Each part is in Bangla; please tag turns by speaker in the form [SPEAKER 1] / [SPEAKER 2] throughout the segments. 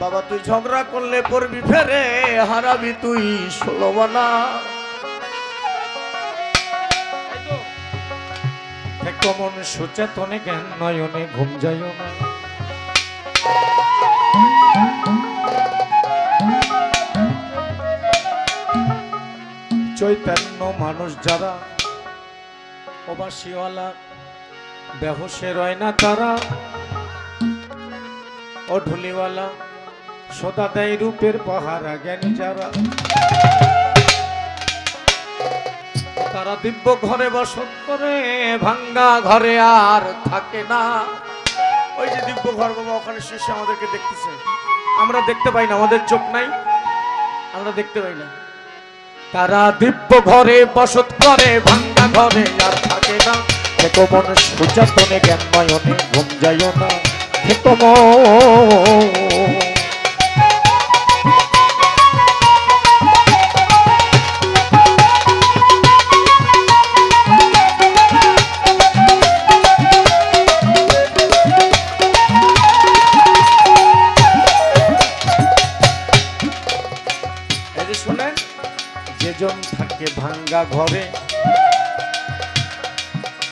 [SPEAKER 1] বাবা, তুই ঝগড়া করলে পড়বি ফেরে, হারাবি তুই ষোলবানা
[SPEAKER 2] কমন সচেতনে, জ্ঞান নয়নে ঘুম যাইও না। চৈতন্য মানুষ যারা অবাসীওয়ালা বেহসে রয় না তারা, ও সদা দেয় রূপের পাহারা, জ্ঞানী যারা। তারা দিব্য ঘরে বসত করে, ভাঙ্গা ঘরে আর থাকে না।
[SPEAKER 1] ওই যে দিব্য ঘর বাবা, ওখানে শেষে আমাদেরকে দেখতেছে। আমরা দেখতে পাই না, আমাদের চোখ নাই। আমরা দেখতে পাই না।
[SPEAKER 2] তারা দিব্য ঘরে বসত করে, ভাঙ্গা ঘরে আর থাকে না। থেকো মন সুচাতনে জ্ঞান নয়নে ঘুম যাইও না। থেকো মন ভাঙ্গা ঘরে।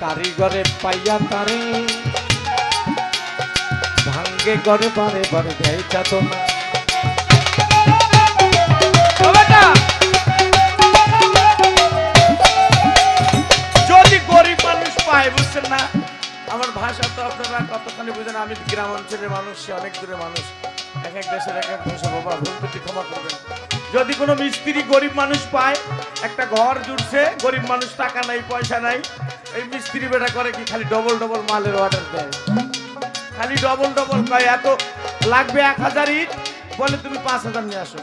[SPEAKER 2] কারিগরে পাইয়া তারে। ভাঙ্গে ঘরে বারে বারে দেয় চাতনা।
[SPEAKER 1] বুঝছেন না? আমার ভাষা তো আপনারা কতখানি বুঝেন, আমি গ্রাম অঞ্চলের মানুষ অনেক দূরে মানুষ। যদি কোনো মিস্ত্রি গরিব মানুষ পায়, একটা ঘর জুড়ছে গরিব মানুষ টাকা নাই, পয়সা নাই, এই মিস্ত্রি বেটা করে কি খালি ডবল ডবল মালের অর্ডার দেয়? খালি ডবল ডবল কয়, এত লাগবে এক হাজার ইট? বলে, তুমি পাঁচ হাজার নিয়ে আসো।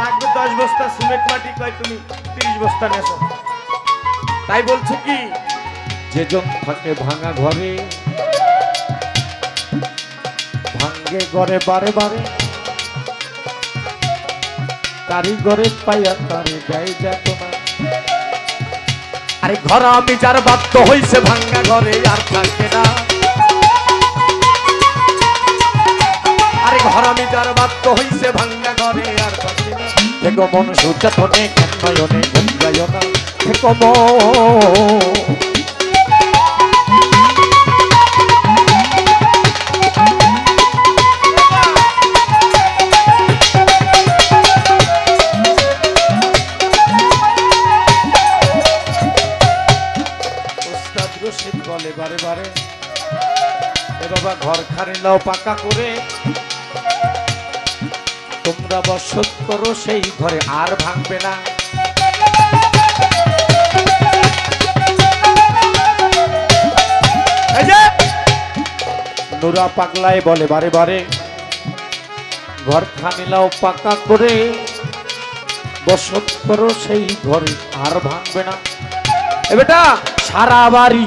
[SPEAKER 1] লাগবে দশ বস্তা সিমেন্ট মাটি, কয়, তুমি তিরিশ বস্তা নিয়ে আসো। তাই বলছে কি
[SPEAKER 2] যেজন থাকে ভাঙা ঘরে ভাঙ্গে ঘরে বারে বারে। কারিগরে পাইয়া তারে দেয় যাতনা
[SPEAKER 1] আরে ঘর আমি যার বাধ্য হইছে ভাঙ্গা ঘরে আর থাকে না। আরে ঘর আমি যার বাধ্য হইছে ভাঙ্গা ঘরে আর থাকে না।
[SPEAKER 2] থেকো মন সুচাতনে জ্ঞান নয়নে ঘুম যাইও না থেকো মন
[SPEAKER 1] বলে বারে বারে। এ বাবা ঘর নাও পাকা করে।
[SPEAKER 2] তোমরা বসত করো, সেই ঘরে আর ভাঙবে না। নুরা পাগলায় বলে বারে বারে, ঘর খানিলাও পাকা করে। বসত করো, সেই ঘরে আর ভাঙবে না।
[SPEAKER 1] এ বেটা,
[SPEAKER 2] সারা বাড়ি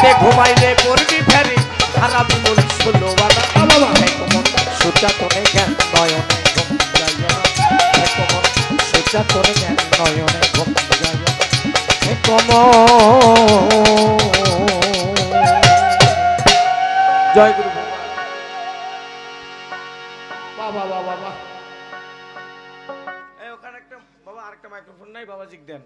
[SPEAKER 2] রাতে ঘুমাইলে করবি ফেরি। খারাপ মন বাবা বাবা সোচা জ্ঞান নয়নে সোচা তোনে জ্ঞান নয়নে ঘুম জয় গুরু বাবা বাবা বাবা
[SPEAKER 1] ওখানে একটা, বাবা, আরেকটা মাইক্রোফোন নাই বাবা জিগ দেন।